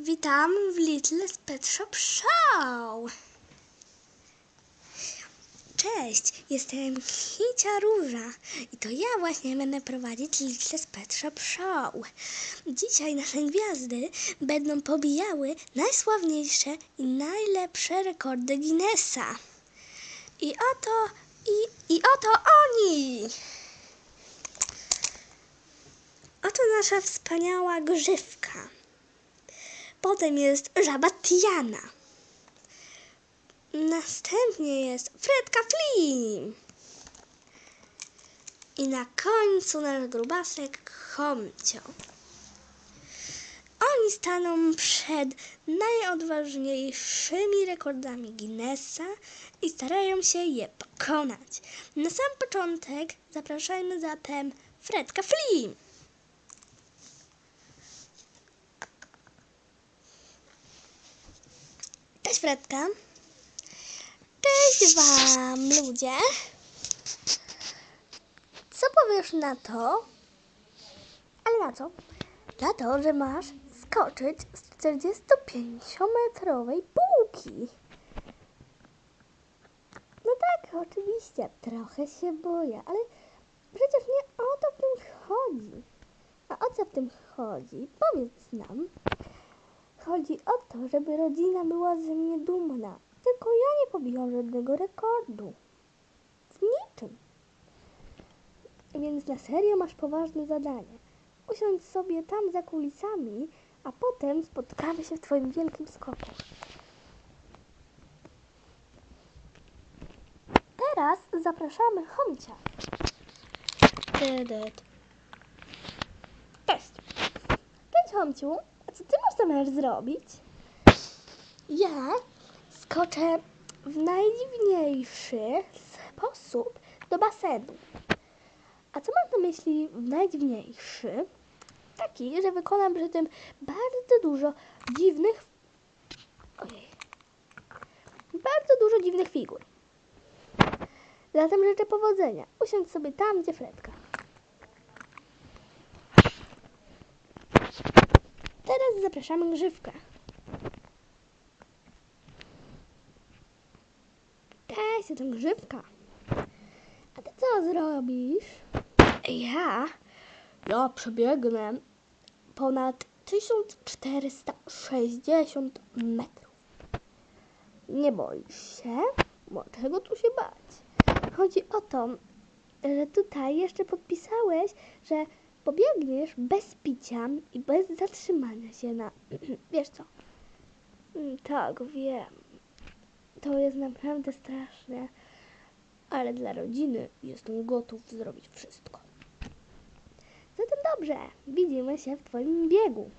Witam w Little Pet Shop Show. Cześć, jestem Kicia Róża i to ja właśnie będę prowadzić Little Pet Shop Show. Dzisiaj nasze gwiazdy będą pobijały najsławniejsze i najlepsze rekordy Guinnessa. I oto, i, i oto oni! Oto nasza wspaniała grzywka. Potem jest żaba Tiana. Następnie jest Fredka Flim. I na końcu nasz grubasek Homcio. Oni staną przed najodważniejszymi rekordami Guinnessa i starają się je pokonać. Na sam początek zapraszajmy zatem Fredka Flim. Cześć Fredka. Cześć Wam ludzie. Co powiesz na to? Ale na co? Na to, że masz skoczyć z 45-metrowej półki. No tak, oczywiście, trochę się boję, ale przecież nie o to w tym chodzi. A o co w tym chodzi? Powiedz nam. Chodzi o to, żeby rodzina była ze mnie dumna. Tylko ja nie pobiłam żadnego rekordu. W niczym. Więc na serio masz poważne zadanie. Usiądź sobie tam za kulisami, a potem spotkamy się w twoim wielkim skoku. Teraz zapraszamy Homcia. Cześć. Cześć Homciu. Co ty masz zamiar zrobić? Ja skoczę w najdziwniejszy sposób do basenu. A co masz na myśli w najdziwniejszy? Taki, że wykonam przy tym bardzo dużo dziwnych... Ojej. Bardzo dużo dziwnych figur. Zatem życzę powodzenia. Usiądź sobie tam, gdzie Fredka. Teraz zapraszamy Grzywkę. Cześć, jestem Grzywka. A ty co zrobisz? Ja? Ja przebiegnę ponad 1460 metrów. Nie boisz się? Bo czego tu się bać? Chodzi o to, że tutaj jeszcze podpisałeś, że pobiegniesz bez picia i bez zatrzymania się na... Wiesz co? Mm, Tak, wiem. To jest naprawdę straszne, ale dla rodziny jestem gotów zrobić wszystko. Zatem dobrze, widzimy się w Twoim biegu.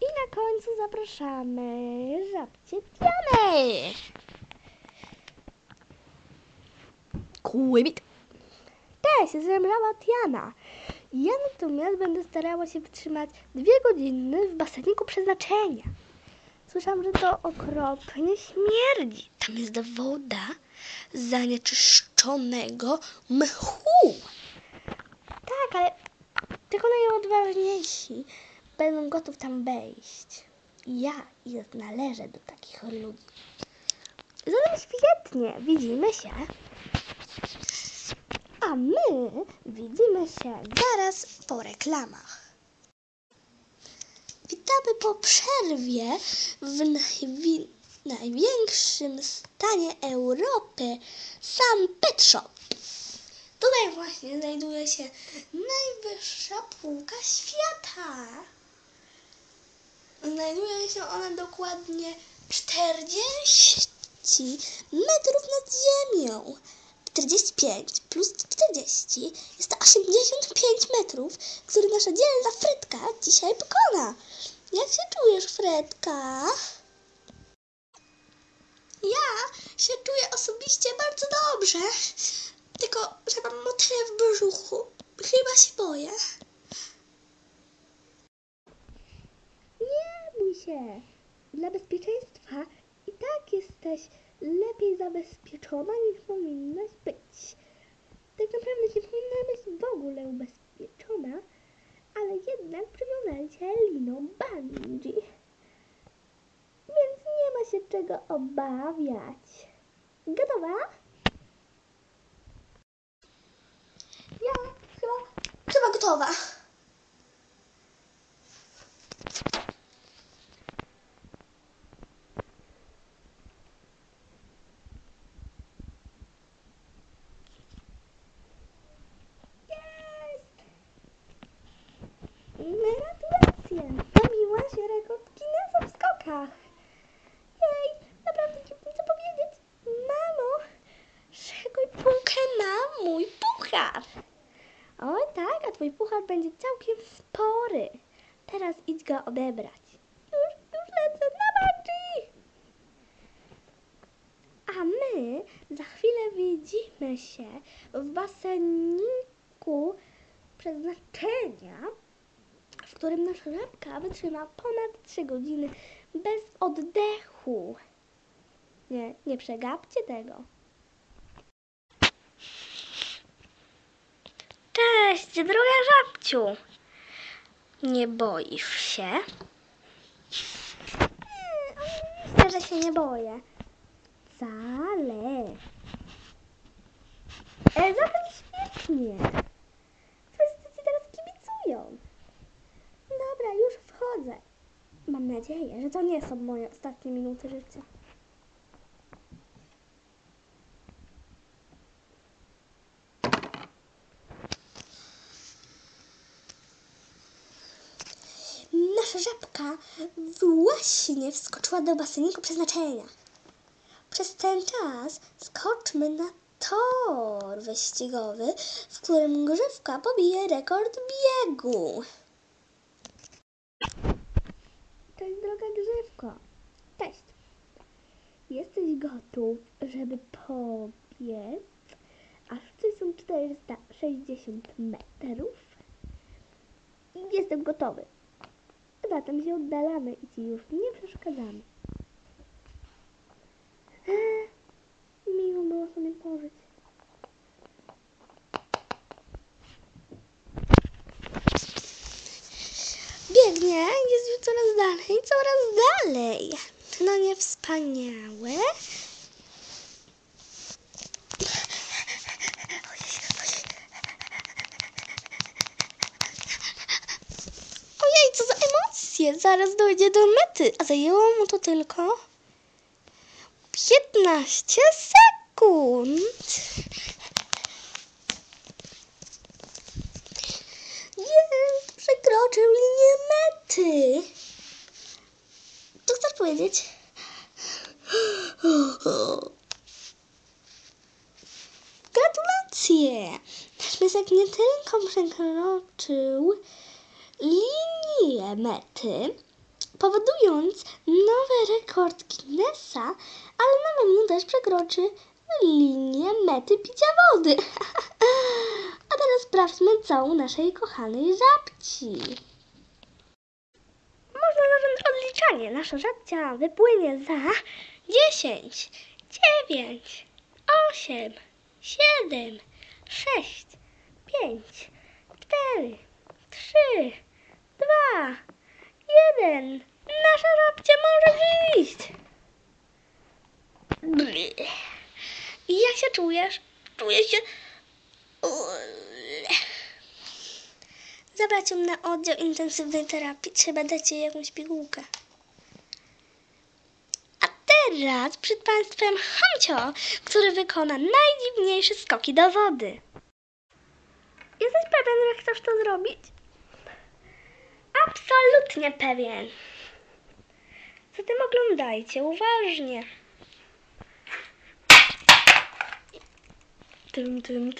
I na końcu zapraszamy żabcie Tianę. Kłybik. Cześć, jestem żaba Tiana. Ja natomiast będę starała się wytrzymać dwie godziny w baseniku przeznaczenia. Słyszałam, że to okropnie śmierdzi. Tam jest woda zanieczyszczonego mchu. Tak, ale tylko najodważniejsi będą gotów tam wejść. Ja należę do takich ludzi. Zatem świetnie, widzimy się. A my widzimy się zaraz po reklamach. Witamy po przerwie w najwi- największym stanie Europy, sam Pet Shop. Tutaj właśnie znajduje się najwyższa półka świata. Znajduje się ona dokładnie 40 metrów nad ziemią. 45 plus 40 jest to 85 metrów, który nasza dzielna Fredka dzisiaj pokona. Jak się czujesz, Fredka? Ja się czuję osobiście bardzo dobrze, tylko że mam motyle w brzuchu. Chyba się boję. Nie bój się. Dla bezpieczeństwa i tak jesteś lepiej zabezpieczona niż powinnaś kule ubezpieczona, ale jednak przywiązali się liną bungee. Więc nie ma się czego obawiać. Gotowa? Ja chyba, chyba gotowa. Gratulacje! Pobiłaś rekord Guinnessa w skokach. Jej, naprawdę nie co powiedzieć. Mamo, szykuj półkę na mój puchar. Oj tak, a twój puchar będzie całkiem spory. Teraz idź go odebrać. Już, już lecę na bungee. A my za chwilę widzimy się w baseniku przeznaczenia, którym nasza żabka wytrzyma ponad 3 godziny bez oddechu. Nie, nie przegapcie tego. Cześć, droga żabciu. Nie boisz się? Oczywiście, że się nie boję. Wcale. E, Zatem świetnie. Wszyscy ci teraz kibicują. Dobra, już wchodzę. Mam nadzieję, że to nie są moje ostatnie minuty życia. Nasza żabka właśnie wskoczyła do baseniku przeznaczenia. Przez ten czas skoczmy na tor wyścigowy, w którym grzywka pobije rekord biegu. Cześć droga grzywko. Cześć. Jesteś gotów, żeby pobiec? Aż tutaj są 460 metrów. Jestem gotowy. Zatem się oddalamy i ci już nie przeszkadzamy. Eee, Miło było sobie pożyć. Biegnie, jest już coraz dalej, coraz dalej. No nie wspaniałe? Ojej, co za emocje! Zaraz dojdzie do mety, a zajęło mu to tylko 15 sekund. Jest, przekroczył linię mety. Chcesz powiedzieć? Gratulacje! Nasz piesek nie tylko przekroczył linię mety, powodując nowy rekord Guinnessa, ale na pewno też przekroczy linię mety picia wody. A teraz sprawdźmy całą naszej kochanej żabci. Odliczanie. Nasza żabcia wypłynie za 10, 9, 8, 7, 6, 5, 4, 3, 2, jeden. Nasza żabcia może iść. I jak się czujesz? Czuję się... Zabrać ją na oddział intensywnej terapii. Trzeba dać jej jakąś pigułkę. A teraz przed Państwem Hamcio, który wykona najdziwniejsze skoki do wody. Jesteś pewien, że chcesz to zrobić? Absolutnie pewien. Zatem oglądajcie uważnie. Tum, tum,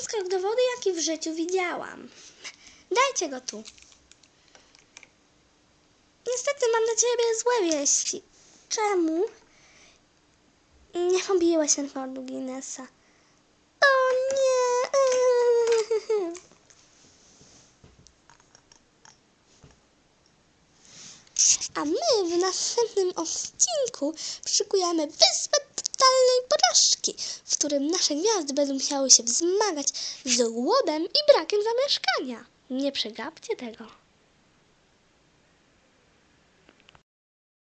skok do wody, jaki w życiu widziałam. Dajcie go tu. Niestety mam dla ciebie złe wieści. Czemu? Nie pobiłeś rekordu Guinnessa. O nie! A my w następnym odcinku szykujemy wyspę którym nasze gwiazdy będą musiały się wzmagać z głodem i brakiem zamieszkania. Nie przegapcie tego.